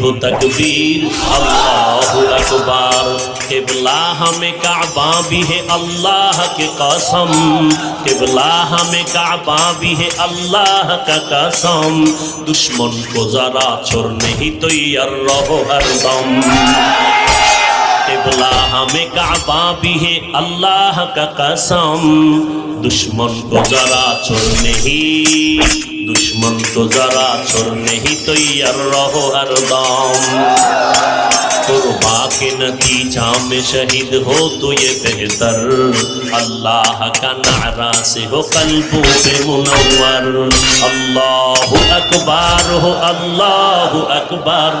تکبیر اللہ اکبار قبلہ ہمیں کعبہ بھی ہے اللہ کے قسم قبلہ ہمیں کعبہ بھی ہے اللہ کا قسم دشمن کو ذرا چور نہیں رہو ہر دم पगला हमें काबा भी है अल्लाह का कसम दुश्मन को जरा चोर नहीं দুশ্মন তো যারা চোর নেহি তৈয়ার রহ হরদম कुर्बा के नतीजा में शहीद हो तो ये बेहतर अल्लाह का नारा से हो कल्बू पे मुनवर अल्लाह अकबार हो अल्लाह अकबार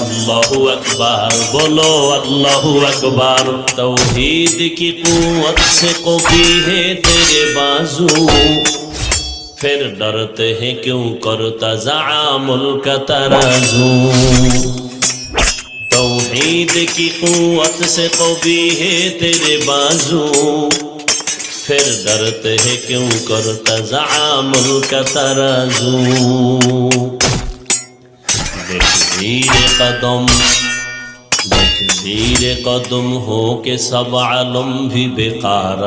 আল্লাহু আকবার বলো আল্লাহু আকবার তৌহিদ কি কুত সে কবি হে তেরে বাজু फिर डरते हैं क्यों करता जामुल का तराजू तोहीद की कुत से कभी है तेरे बाजू फिर डरते हैं क्यों करता जामुल का तराजू देखिए قدم زیر قدم ہو کے سب عالم بھی بیکار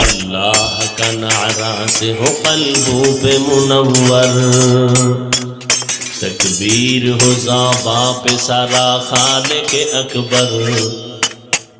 اللہ کا نعرہ سے ہو قلبوں پہ منور تکبیر ہو زابا پہ سارا خالق اکبر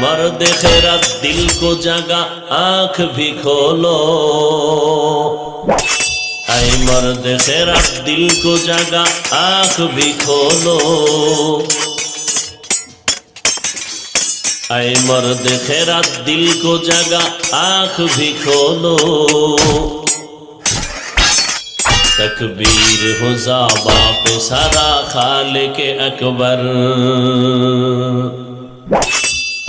مرد خیرت دل کو جگا آنکھ بھی کھولو اے مرد خیرت دل کو جگا آنکھ بھی کھولو اے مرد خیرت دل کو جگا آنکھ بھی کھولو تکبیر ہو زابا پہ سارا خالق اکبر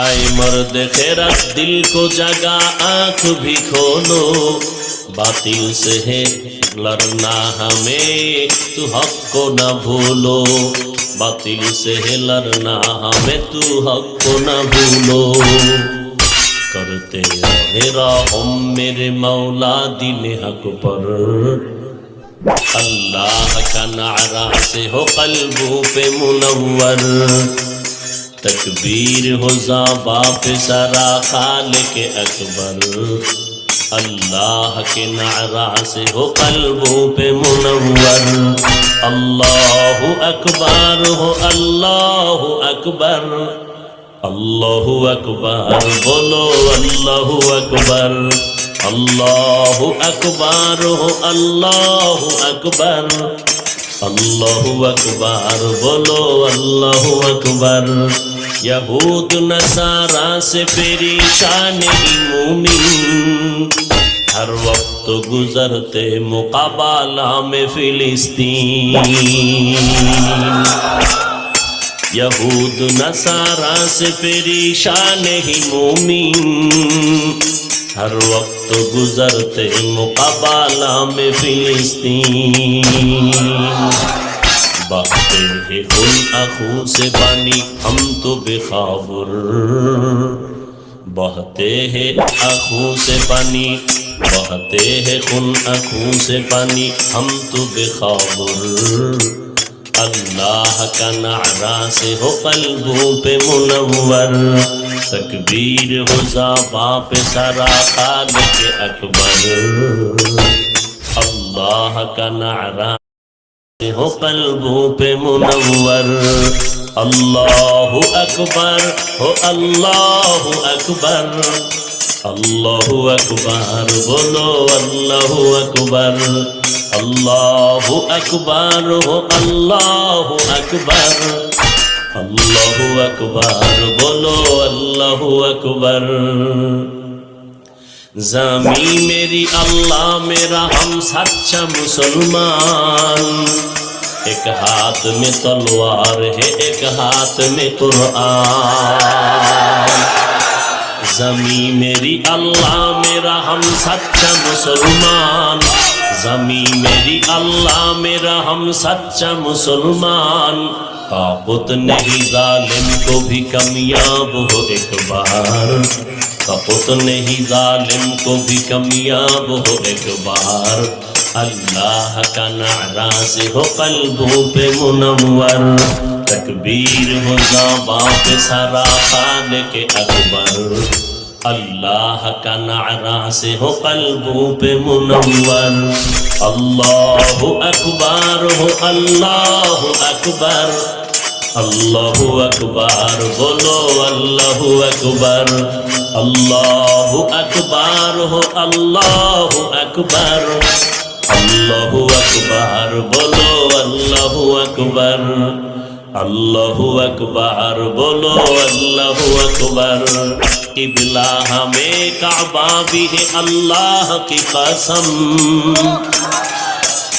اے مرد خیرت دل کو جگا آنکھ بھی کھولو باطل سے ہے لڑنا ہمیں تو حق کو نہ بھولو باطل سے ہے لڑنا ہمیں تو حق کو نہ بھولو کرتے میرا ام میرے مولا دل حق پر اللہ کا نعرہ سے ہو قلبوں پہ منور تکبیر ہو زاں پہ سرا خالق اکبر اللہ کے نعرہ سے ہو قلبوں پہ منور اللہ اکبر ہو اللہ اکبر اللہ اکبر بولو اللہ اکبر اللہ اکبر ہو اللہ اکبر اللہ اکبر بولو اللہ اکبر यहूद नसारा से परेशान मोमिन हर वक्त गुजरते मुकाबला में फिलिस्तीन यहूद नसारा से परेशान ही मोमिन हर वक्त गुजरते मुकाबला में फिलिस्तीन خون سے پانی ہم تو بے ہیں آنکھوں سے پانی بہتے ہیں خون آنکھوں سے پانی ہم تو بے خبر اللہ کا نعرہ سے ہو قلبوں پہ منور تکبیر ہو سا پہ سارا خالق اکبر اللہ کا نعرہ ہو قلبوں پہ منور اللہ اکبر ہو اللہ اکبر اللہ اکبر بولو اللہ اکبر اللہ اکبر ہو اللہ اکبر اللہ اکبر بولو اللہ اکبر जमी मेरी अल्लाह मेरा हम सच्चा मुसलमान एक हाथ में तलवार है एक हाथ में कुरान जमी मेरी अल्लाह मेरा हम सच्चा मुसलमान जमी मेरी अल्लाह मेरा हम सच्चा मुसलमान ताकत नहीं जालिम को भी कामयाब हो एक बार سپت نہیں ظالم کو بھی کمیاب ہو ایک بار اللہ کا نعراز سے ہو قلبوں پہ منور تکبیر ہو زعبان پہ سارا اکبر اللہ کا نعراز سے ہو قلبوں پہ منور اللہ ہو ہو اللہ اکبر আল্লাহু আকবার বলো আল্লাহু আকবার আল্লাহু আকবার হো আল্লাহু আকবার আল্লাহু আকবার বলো আল্লাহু আকবার আল্লাহু আকবার বলো আল্লাহু আকবার किबला हमें काबा भी है अल्लाह की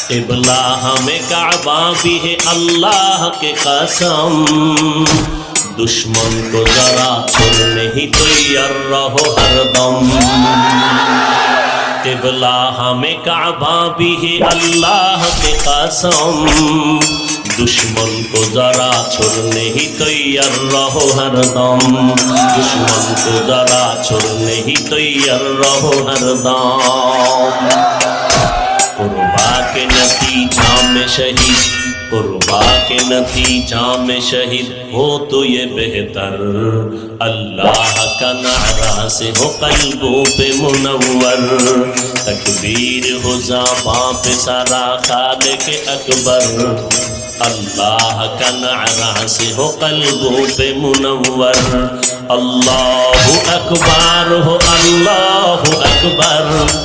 किबला हमें काबा भी है अल्लाह के कसम दुश्मन को जरा छोड़ने ही तैयार रहो हरदम किबला हमें काबा भी है अल्लाह के कसम दुश्मन को जरा छोड़ने ही तैयार रहो हरदम दुश्मन को जरा छोड़ने ही तैयार रहो हरदम कुर्बा के नतीजा में शहीद कुर्बा के नतीजा में शहीद हो तो ये बेहतर अल्लाह का नारा से हो कल्बों पे मुनवर तकबीर हो जाबा पे सारा खाल के अकबर अल्लाह का नारा से हो कलबों पे मुनवर अल्लाह अकबर हो अल्लाह अकबर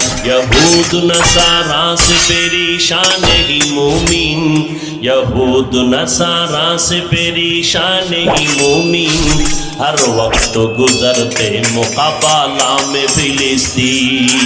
یہود نصارا سے پریشان ہی مومین یہود نصارا سے پریشان ہی مومین ہر وقت گزرتے مقابلہ میں فلسطین